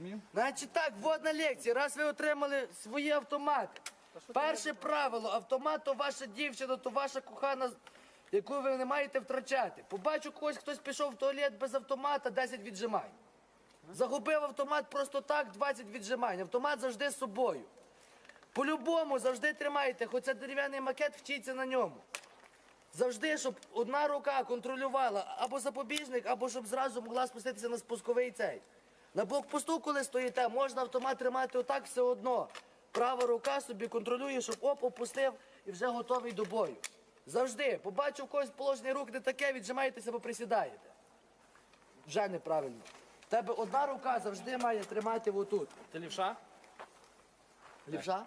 Розумів? Значить так, вводна лекція. Раз ви отримали свої автомати. Перше правило, автомат то ваша дівчина, то ваша кохана, яку ви не маєте втрачати. Побачу когось, хтось пішов в туалет без автомата, 10 віджимань. Загубив автомат просто так, 20 віджимань. Автомат завжди з собою. По-любому завжди тримайте, хоч це дерев'яний макет, вчіться на ньому. Завжди, щоб одна рука контролювала або запобіжник, або щоб зразу могла спуститися на спусковий цей. На блокпосту, коли стоїте, можна автомат тримати отак все одно. Права рука собі контролює, щоб оп, опустив і вже готовий до бою. Завжди. Побачив когось положення рук не таке, віджимаєтеся або присідаєте. Вже неправильно. В тебе одна рука завжди має тримати отут. Ти лівша? Лівша?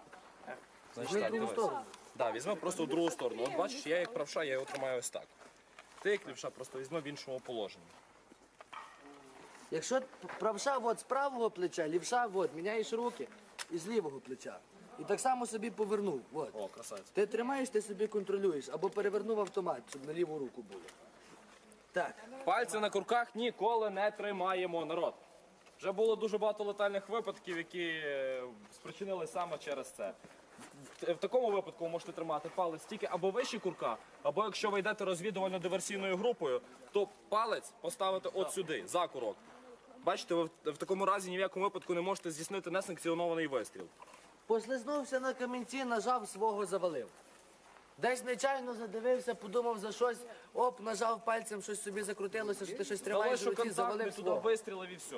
Значить в так, другу дивись. сторону. Да, візьми просто в другу сторону. От бачиш, я як правша, я його тримаю ось так. Ти як лівша, просто візьми в іншому положенні. Якщо правша от з правого плеча, лівша от, міняєш руки і з лівого плеча. І так само собі повернув. От. О, красавець. Ти тримаєш, ти собі контролюєш, або перевернув автомат, щоб на ліву руку було. Так. Пальці на курках ніколи не тримаємо, народ. Вже було дуже багато летальних випадків, які е, спричинили саме через це. В, в такому випадку ви можете тримати палець тільки або вище курка, або якщо ви йдете розвідувально-диверсійною групою, то палець поставити от сюди, за курок. Бачите, ви в, в такому разі ні в якому випадку не можете здійснити несанкціонований вистріл. Послизнувся на камінці, нажав свого завалив. Десь нечайно задивився, подумав за щось, оп, нажав пальцем, щось собі закрутилося, що ти щось тримаєш в руці, завалив туди свого. вистрілив і все.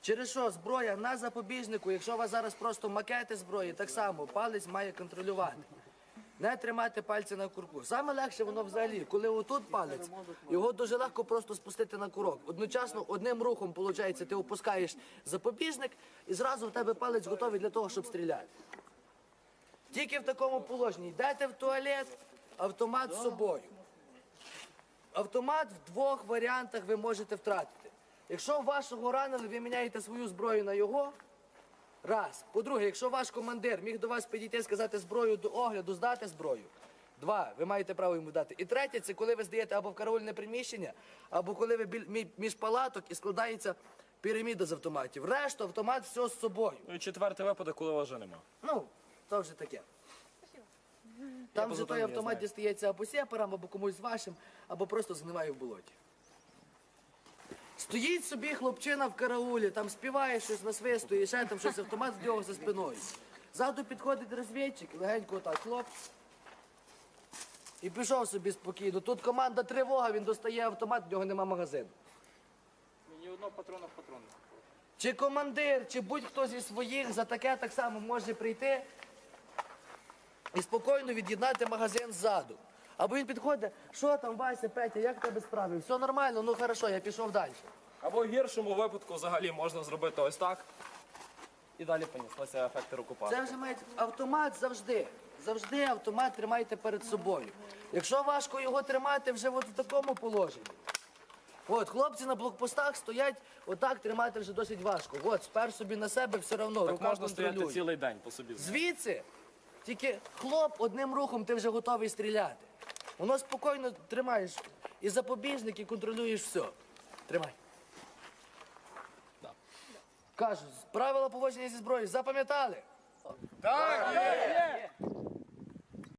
Через що зброя на запобіжнику, якщо у вас зараз просто макети зброї, так само палець має контролювати. Не тримати пальці на курку. Саме легше воно взагалі, коли отут палець, його дуже легко просто спустити на курок. Одночасно одним рухом, виходить, ти опускаєш запобіжник і зразу в тебе палець готовий для того, щоб стріляти. Тільки в такому положенні. Йдете в туалет, автомат з собою. Автомат в двох варіантах ви можете втратити. Якщо вашого ранили, ви міняєте свою зброю на його. Раз. По-друге, якщо ваш командир міг до вас підійти і сказати зброю до огляду, здати зброю. Два, ви маєте право йому дати. І третє, це коли ви здаєте або в караульне приміщення, або коли ви біль- між палаток і складається піраміда з автоматів. Решту автомат все з собою. Ну і четвертий випадок, коли вас вже нема. Ну, то вже таке. Там вже той автомат дістається або сепарам, або комусь з вашим, або просто згниває в болоті. Стоїть собі хлопчина в караулі, там співає щось, насвистує, ще там щось автомат в нього за спиною. Ззаду підходить розвідчик, легенько отак хлоп. І пішов собі спокійно. Тут команда тривога, він достає автомат, в нього нема магазину. Ні одного патрона в патрон. Чи командир, чи будь-хто зі своїх за таке так само може прийти і спокійно від'єднати магазин ззаду. Або він підходить, що там, Вася, Петя, як в тебе справи? Все нормально, ну хорошо, я пішов далі. Або в гіршому випадку взагалі можна зробити ось так. І далі понеслися ефекти рукопашки. Це вже має автомат завжди. Завжди автомат тримайте перед собою. Якщо важко його тримати вже от в такому положенні. От, хлопці на блокпостах стоять, отак тримати вже досить важко. От, спер собі на себе все одно, Так рука можна стояти контролює. цілий день по собі. Звідси, тільки хлоп одним рухом ти вже готовий стріляти. Воно спокійно тримаєш і запобіжник, і контролюєш все. Тримай. Да. Кажу, правила поводження зі зброєю запам'ятали? Так, є!